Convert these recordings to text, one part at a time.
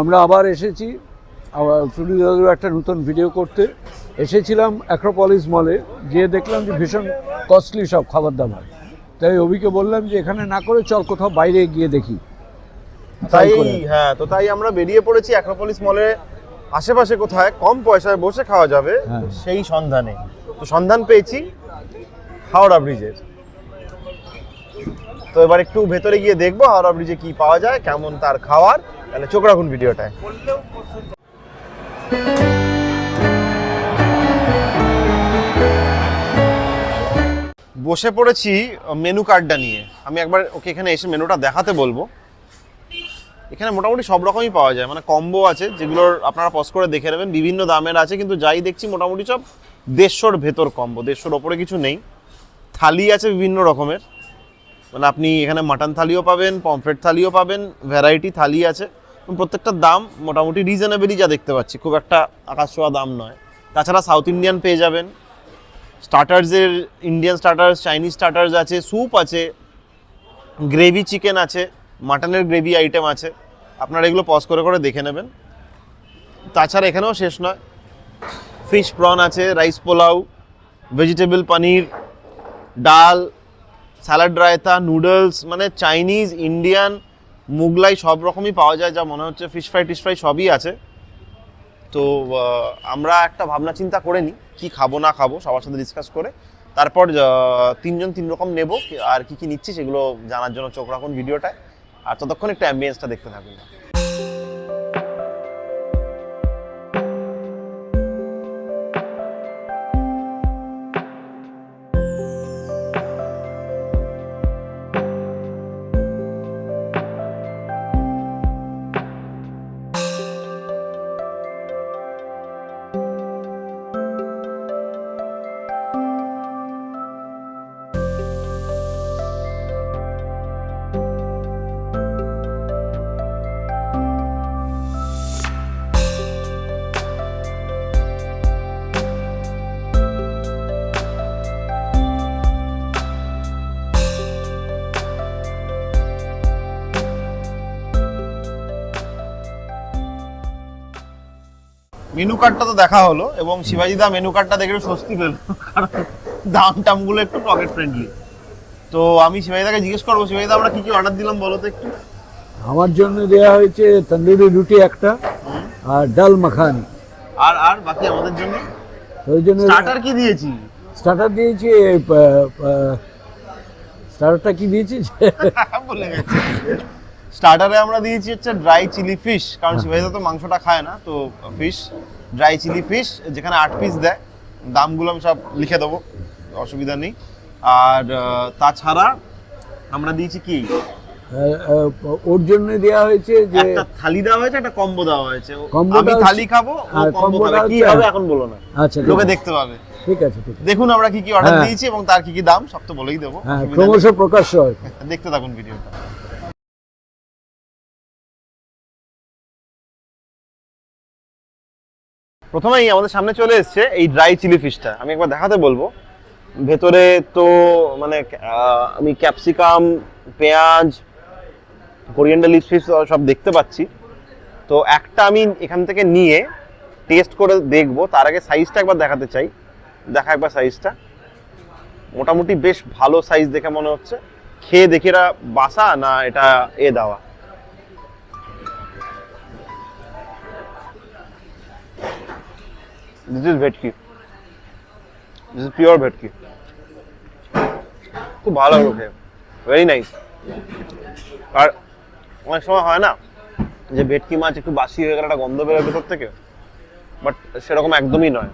আমরা আবার এসেছি আবার দাদুর একটা নতুন ভিডিও করতে। এসেছিলাম অ্যাক্রোপলিস মলে গিয়ে দেখলাম যে ভীষণ কস্টলি সব খাবার দাবার। তাই অভিকে বললাম যে এখানে না করে চল কোথাও বাইরে গিয়ে দেখি। তাই হ্যাঁ তো তাই আমরা বেরিয়ে পড়েছি অ্যাক্রোপলিস মলে আশেপাশে কোথায়? কম পয়সায় বসে খাওয়া যাবে হ্যাঁ। সেই সন্ধানে। তো সন্ধান পেয়েছি হাওড়া ব্রিজের তো এবার একটু ভেতরে গিয়ে দেখব হাওড়া ব্রিজে কি পাওয়া যায় কেমন তার খাওয়ার। তাহলে চোখ রাখুন ভিডিওটায়। বসে পড়েছি মেনু কার্ডটা নিয়ে। আমি একবার ওকে এখানে এসে মেনুটা দেখাতে বলব। এখানে মোটামুটি সব রকমই পাওয়া যায়। মানে কম্বো আছে, যেগুলোর আপনারা পজ করে দেখে নেবেন। বিভিন্ন দামের আছে, কিন্তু যাই দেখছি মোটামুটি সব দেড়শোর ভেতর কম্বো। দেড়শোর ওপরে কিছু নেই। থালি আছে বিভিন্ন রকমের। মানে আপনি এখানে মাটন থালিও পাবেন পমফ্রেট থালিও পাবেন ভ্যারাইটি থালি আছে। এবং প্রত্যেকটার দাম মোটামুটি রিজনেবলই যা দেখতে পাচ্ছি, খুব একটা আকাশ ছোঁয়া দাম নয়। তাছাড়া সাউথ ইন্ডিয়ান পেয়ে যাবেন। স্টার্টার্সের ইন্ডিয়ান স্টার্টার্স চাইনিজ স্টার্টার্স আছে স্যুপ আছে গ্রেভি চিকেন আছে মাটনের গ্রেভি আইটেম আছে। আপনারা এগুলো পজ করে করে দেখে নেবেন। তাছাড়া এখানেও শেষ নয়। ফিশ প্রন আছে রাইস পোলাও ভেজিটেবল পনির ডাল স্যালাড রায়তা নুডলস মানে চাইনিজ ইন্ডিয়ান মুগলাই সব রকমই পাওয়া যায়, যা মনে হচ্ছে ফিশ ফ্রাই টিশ ফ্রাই সবই আছে। তো আমরা একটা ভাবনা চিন্তা করে নিই, কী খাব, না খাব, সবার সাথে ডিসকাস করে। তারপর তিনজন তিন রকম নেব, আর কি কি নিচ্ছি সেগুলো জানার জন্য চোখ রাখুন ভিডিওটায়। আর ততক্ষণ একটা অ্যাম্বিয়েন্সটা দেখতে থাকুন। মেনু কার্ডটা তো দেখা হলো এবং শিবাজি দা মেনু কার্ডটা দেখে স্বস্তি পেল কারণ দাম টামগুলো একটু পকেট ফ্রেন্ডলি তো আমি শিবাজি দাকে জিজ্ঞেস করব শিবাজি দা আমরা কি কি অর্ডার দিলাম বলো তো একটু? আমার জন্য দেওয়া হয়েছে তন্দুরি রুটি একটা আর ডাল মাখানি। আর আর বাকি আমাদের জন্য? ওই জন্য স্টার্টার কি দিয়েছি? স্টার্টার দিয়েছি স্টার্টারটা কি দিয়েছি বলে গেছি। স্টার্টারে আমরা দিয়েছি হচ্ছে ড্রাই চিলি ফিশ কারণ শিবাজিদা তো মাংসটা খায় না তো ফিশ ড্রাই চিলি ফিশ যেখানে আট পিস দেয় দামগুলো আমি সব লিখে দেবো অসুবিধা নেই। আর তাছাড়া আমরা দিয়েছি কি? ওর জন্য দেওয়া হয়েছে যে একটা থালি দেওয়া হয়েছে একটা কম্বো দেওয়া হয়েছে। আমি থালি খাব আর কম্বো combo খাবে। কি হবে এখন বলো না। আচ্ছা লোকে দেখতে পাবে। ঠিক আছে ঠিক আছে। দেখুন আমরা কি কি অর্ডার হ্যাঁ। দিয়েছি এবং তার কি কি দাম সব তো বলেই দেবো হ্যাঁ ক্রমশ। প্রকাশ্য হয়। দেখতে থাকুন ভিডিওটা। প্রথমেই আমাদের সামনে চলে এসেছে এই ড্রাই চিলি ফিশটা আমি একবার দেখাতে বলব। ভেতরে তো মানে আমি ক্যাপসিকাম পেঁয়াজ কোরিয়ান্ডার লিপস ফিশ সব দেখতে পাচ্ছি। তো একটা আমি এখান থেকে নিয়ে টেস্ট করে দেখব। তার আগে সাইজটা একবার দেখাতে চাই। দেখা একবার সাইজটা মোটামুটি বেশ ভালো সাইজ দেখে মনে হচ্ছে। খেয়ে দেখি এরা বাসা না এটা এ দেওয়া। This is bhetki this is pure bhetki খুব ভালো লাগল ভেরি নাইস আর অনেক সময় হয় না যে ভেটকি মাছ একটু বাসি হয়ে গেলে একটা গন্ধ বেরোয় ভেতর থেকে। বাট সেরকম একদমই নয়।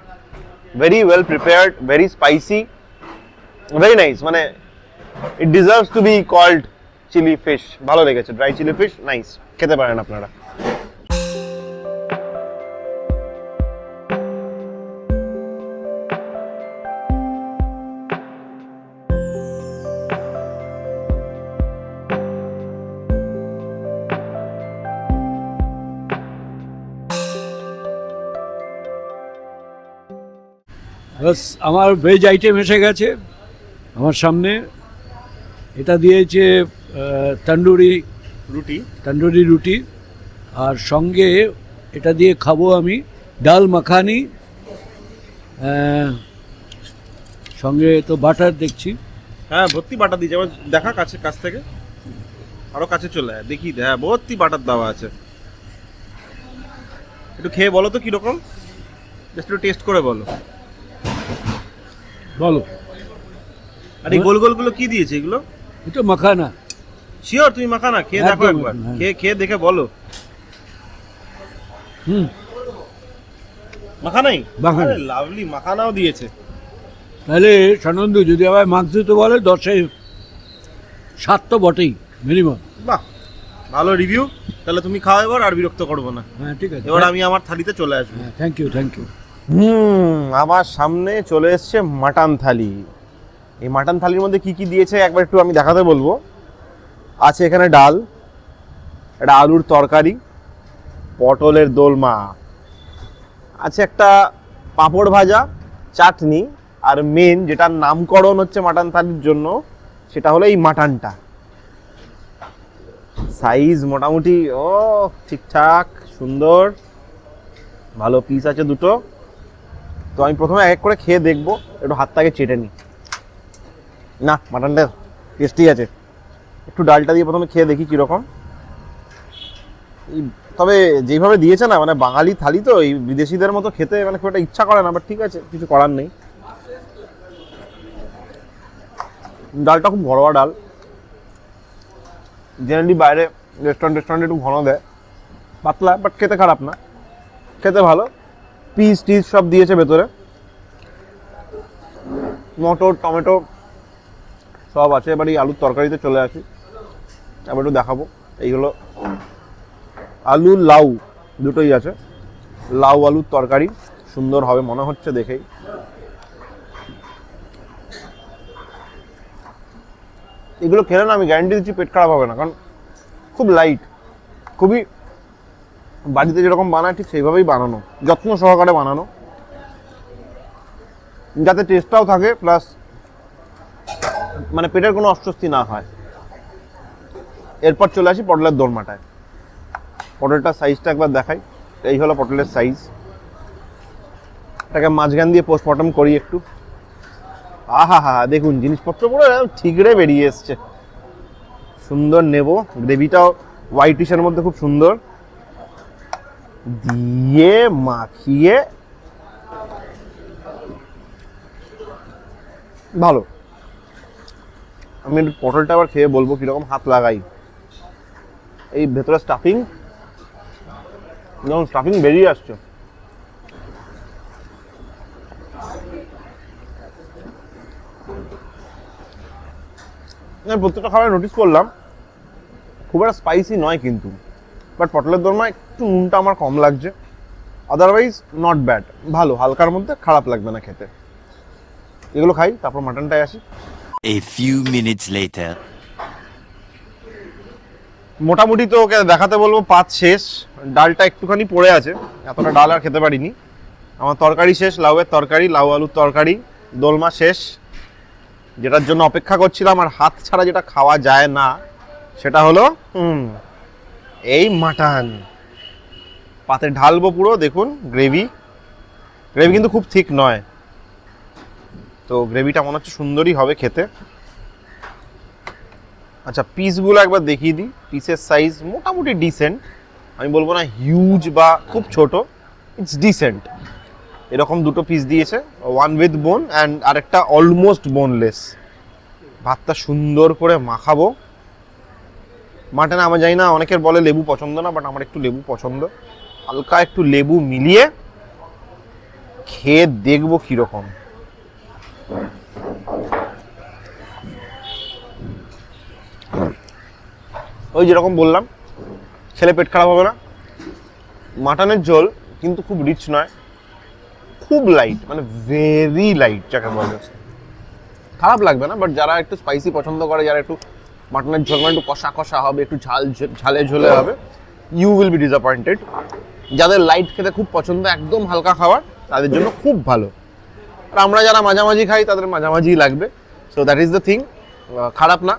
Very well prepared very spicy very nice মানে it deserves to be called chilli fish ভালো লেগেছে। ড্রাই চিলি ফিশ নাইস খেতে পারেন আপনারা। বাস আমার ভেজ আইটেম এসে গেছে আমার সামনে। এটা দিয়েছে তন্দুরি রুটি। তন্দুরি রুটি। আর সঙ্গে এটা দিয়ে খাব আমি ডাল মাখানি। সঙ্গে তো বাটার দেখছি। হ্যাঁ ভর্তি বাটার দিয়েছে। আবার দেখা কাছে কাছ থেকে। আরও কাছে চলে আয় দেখি হ্যাঁ ভর্তি বাটার দেওয়া আছে। একটু খেয়ে বলো তো কীরকম? জাস্ট একটু টেস্ট করে বলো। বলো। আর এই গোল গোলগুলো কি দিয়েছে এগুলো? এটা মাখানা। শিওর তুমি মাখানা খেয়ে দেখো একবার। হ্যাঁ। খেয়ে খেয়ে দেখে বলো। হুম। মাখানাই? মাখানা। লাভলি মাখানাও দিয়েছে। তাহলে সানন্দু যদি আবার মাংস তো বলে দশে সাত তো বটেই মিনিমাম বাহ ভালো রিভিউ তাহলে তুমি খাও এবার আর বিরক্ত করব না। হ্যাঁ ঠিক আছে। এবার আমি আমার থালিতে চলে আসব। Thank you thank you hmm, আমার সামনে চলে এসছে মাটন থালি। এই মাটন থালির মধ্যে কি কি দিয়েছে একবার একটু আমি দেখাতে বলব। আছে এখানে ডাল, একটা আলুর তরকারি, পটলের দোলমা। আছে একটা পাঁপড় ভাজা, চাটনি, আর মেন যেটার নামকরণ হচ্ছে মাটন থালির জন্য, সেটা হলো এই মাটনটা। সাইজ মোটামুটি ও ঠিকঠাক, সুন্দর। ভালো পিস আছে দুটো। তো আমি প্রথমে এক এক করে খেয়ে দেখব, একটু হাতটাকে চেটে নিই। না, মাটনটা টেস্টি আছে। একটু ডালটা দিয়ে প্রথমে খেয়ে দেখি কীরকম। তবে যেইভাবে দিয়েছে না মানে বাঙালি থালি তো, এই বিদেশিদের মতো খেতে মানে খুব একটা ইচ্ছা করে না বাট ঠিক আছে, কিছু করার নেই। ডালটা খুব ঘরোয়া ডাল। জেনারেলি বাইরে রেস্টুরেন্ট রেস্টুরেন্টে একটু ঘন দেয়। পাতলা বাট খেতে খারাপ না। খেতে ভালো। পিস টিস সব দিয়েছে ভেতরে। মটর, টমেটো সব আছে। এবার এই আলুর তরকারিতে চলে আসি। এবার একটু দেখাবো। এই হলো আলু লাউ, দুটোই আছে। লাউ আলুর তরকারি, সুন্দর হবে মনে হচ্ছে দেখেই। এগুলো খেলে না আমি গ্যারান্টি দিচ্ছি পেট খারাপ হবে না, কারণ খুব লাইট খুবই বাড়িতে যেরকম বানায়, ঠিক সেইভাবেই বানানো। যত্ন সহকারে বানানো। যাতে টেস্টটাও থাকে প্লাস মানে পেটের কোনো অস্বস্তি না হয়। এরপর চলে আসি পটলের দোরমাটায়। পটলটার সাইজটা একবার দেখাই। এই হলো পটলের সাইজ এটাকে মাঝখান দিয়ে পোস্টমর্টম করি একটু। আহা হা দেখুন, জিনিসপত্র পুরো ঠিকরে বেরিয়ে এসছে। সুন্দর নেব। গ্রেভিটাও হোয়াইটিশের মধ্যে খুব সুন্দর। দিয়ে মাখিয়ে ভালো। আমি একটু পটলটা আবার খেয়ে বলব কীরকম হাত লাগাই। এই ভেতরে স্টাফিং যখন স্টাফিং বেরিয়ে আসছে। প্রত্যেকটা খাবার নোটিস করলাম, খুব একটা স্পাইসি নয় কিন্তু। বাট পটলের দোরমা একটু নুনটা আমার কম লাগছে। আদারওয়াইজ নট ব্যাড ভালো হালকার মধ্যে খারাপ লাগবে না খেতে। এগুলো খাই তারপর মাটনটায় আসি। A few minutes later. মোটামুটি তো ওকে দেখাতে বলব পাত শেষ। ডালটা একটুখানি পড়ে আছে। এতটা ডাল আর খেতে পারিনি। আমার তরকারি শেষ লাউয়ের তরকারি লাউ আলুর তরকারি। দোলমা শেষ। যেটার জন্য অপেক্ষা করছিলাম আর হাত ছাড়া যেটা খাওয়া যায় না সেটা হলো হুম, এই মাটন। পাতে ঢালবো পুরো, দেখুন গ্রেভি গ্রেভি কিন্তু খুব ঠিক নয়। তো গ্রেভিটা মনে হচ্ছে সুন্দরই হবে খেতে। আচ্ছা পিসগুলো একবার দেখিয়ে দিই। পিসের সাইজ মোটামুটি ডিসেন্ট আমি বলব না হিউজ বা খুব ছোট। ইটস ডিসেন্ট এরকম দুটো পিস দিয়েছে। ওয়ান উইথ বোন অ্যান্ড আরেকটা অলমোস্ট বোনলেস ভাতটা সুন্দর করে মাখাবো। মাটনে আমার জানি না, অনেকের বলে লেবু পছন্দ না বাট আমার একটু লেবু পছন্দ। হালকা একটু লেবু মিলিয়ে খেয়ে দেখব কীরকম। ওই যেরকম বললাম, ছেলে পেট খারাপ হবে না। মাটনের ঝোল কিন্তু খুব রিচ নয়, খুব লাইট মানে ভেরি লাইট যাকে বলে। খারাপ লাগবে না বাট যারা একটু স্পাইসি পছন্দ করে, যারা একটু মাটনের ঝোল মানে একটু কষা কষা হবে, একটু ঝাল ঝালে ঝোলে হবে। ইউ উইল বি ডিসঅ্যাপয়েন্টেড যাদের লাইট খেতে খুব পছন্দ, একদম হালকা খাবার, তাদের জন্য খুব ভালো। আর আমরা যারা মাঝামাঝি খাই, তাদের মাঝামাঝি লাগবে। So that is the thing খারাপ না।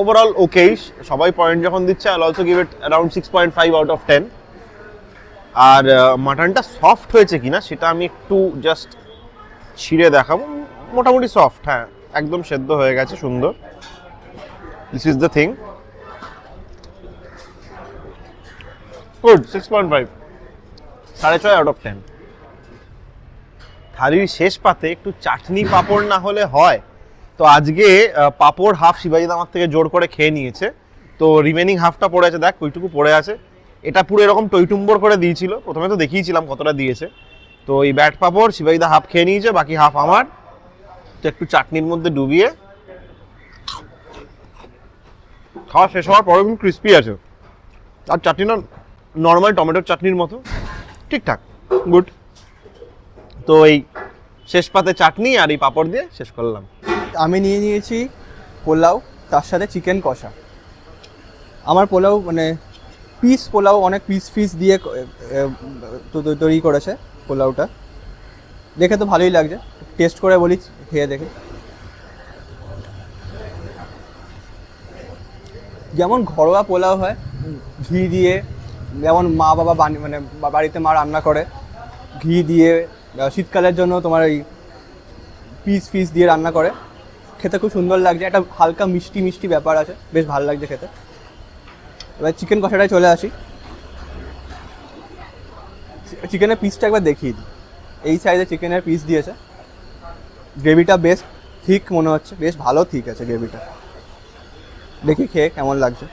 ওভারঅল ওকেই সবাই পয়েন্ট যখন দিচ্ছে I also give it around six point five out of ten আর মাটনটা সফট হয়েছে কিনা, সেটা আমি একটু জাস্ট ছিঁড়ে দেখাবো। মোটামুটি সফট হ্যাঁ একদম সেদ্ধ হয়ে গেছে, সুন্দর। The thing good six point five সাড়ে ছয় আউট অফ টেন থালির শেষ পাতে একটু চাটনি পাঁপড় না হলে হয় তো আজকে পাঁপড় হাফ শিবাজিদ আমার থেকে জোর করে খেয়ে নিয়েছে তো রিমেনিং হাফটা পড়ে আছে দেখ ওইটুকু পড়ে আছে এটা পুরো এরকম টইটুম্বর করে দিয়েছিল প্রথমে তো দেখিয়েছিলাম কতটা দিয়েছে তো এই ব্যাট পাঁপড় শিবাজিদা হাফ খেয়ে নিয়েছে বাকি হাফ আমার তো একটু চাটনির মধ্যে ডুবিয়ে খাওয়া শেষ হওয়ার পরে কিন্তু ক্রিস্পি আছে। আর চাটনিটা নর্মাল টমেটোর চাটনির মতো। ঠিকঠাক গুড তো এই শেষ পাতে চাটনি আর এই পাঁপড় দিয়ে শেষ করলাম। আমি নিয়ে নিয়েছি পোলাও, তার সাথে চিকেন কষা। আমার পোলাও মানে পিস পোলাও অনেক পিস পিস দিয়ে তৈরি করেছে পোলাওটা। দেখে তো ভালোই লাগছে টেস্ট করে বলি, খেয়ে দেখে। যেমন ঘরোয়া পোলাও হয়, ঘি দিয়ে, যেমন মা বাবা বানি মানে বাড়িতে মা রান্না করে, ঘি দিয়ে শীতকালের জন্য তোমার এই পিস পিস দিয়ে রান্না করে। খেতে খুব সুন্দর লাগছে, একটা হালকা মিষ্টি মিষ্টি ব্যাপার আছে, বেশ ভালো লাগছে খেতে। এবার চিকেন কষাটায় চলে আসি। চিকেনের পিসটা একবার দেখিয়ে দিই। এই সাইজে চিকেনের পিস দিয়েছে। গ্রেভিটা বেশ ঠিক মনে হচ্ছে, বেশ ভালো ঠিক আছে গ্রেভিটা দেখি খেয়ে কেমন লাগছে?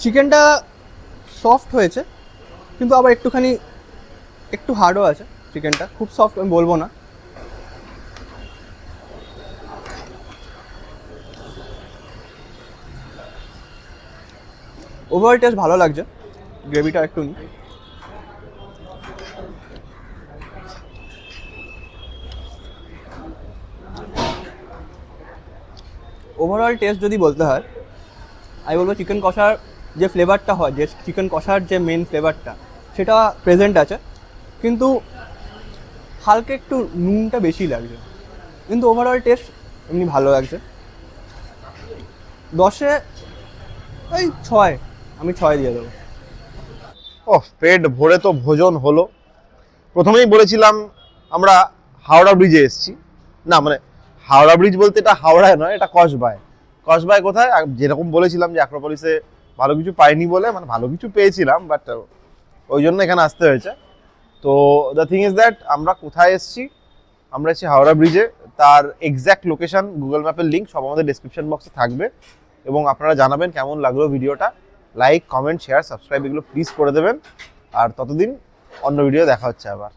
চিকেনটা সফট হয়েছে, কিন্তু আবার একটুখানি, একটু হার্ডও আছে চিকেনটা খুব সফট আমি বলব না। ওভারঅল টেস্ট ভালো লাগছে গ্রেভিটা একটু নি ওভারঅল টেস্ট যদি বলতে হয়, আমি বলব চিকেন কষার যে ফ্লেভারটা হয়, যে চিকেন কষার যে মেন ফ্লেভারটা সেটা প্রেজেন্ট আছে। কিন্তু হালকা একটু নুনটা বেশি লাগছে। কিন্তু ওভারঅল টেস্ট এমনি ভালো লাগছে। দশে ওই ছয়, আমি ছয় দিয়ে দেবো। ও পেট ভরে তো ভোজন হলো। প্রথমেই বলেছিলাম, আমরা হাওড়া ব্রিজে এসেছি। না মানে হাওড়া ব্রিজ বলতে এটা হাওড়ায় নয়, এটা কসবায়। কসবায় কোথায়? যেরকম বলেছিলাম যে অ্যাক্রোপলিসে ভালো কিছু পাইনি বলে মানে ভালো কিছু পেয়েছিলাম বাট ওই জন্য এখানে আসতে হয়েছে। তো দ্য থিং ইজ দ্যাট আমরা কোথায় এসেছি? আমরা এসেছি হাওড়া ব্রিজে। তার এক্স্যাক্ট লোকেশন গুগল ম্যাপের লিঙ্ক সব আমাদের ডিসক্রিপশন বক্সে থাকবে। এবং আপনারা জানাবেন কেমন লাগল ভিডিওটা। লাইক কমেন্ট শেয়ার সাবস্ক্রাইব এগুলো প্লিজ করে দেবেন। আর ততদিন অন্য ভিডিও দেখা হচ্ছে আবার।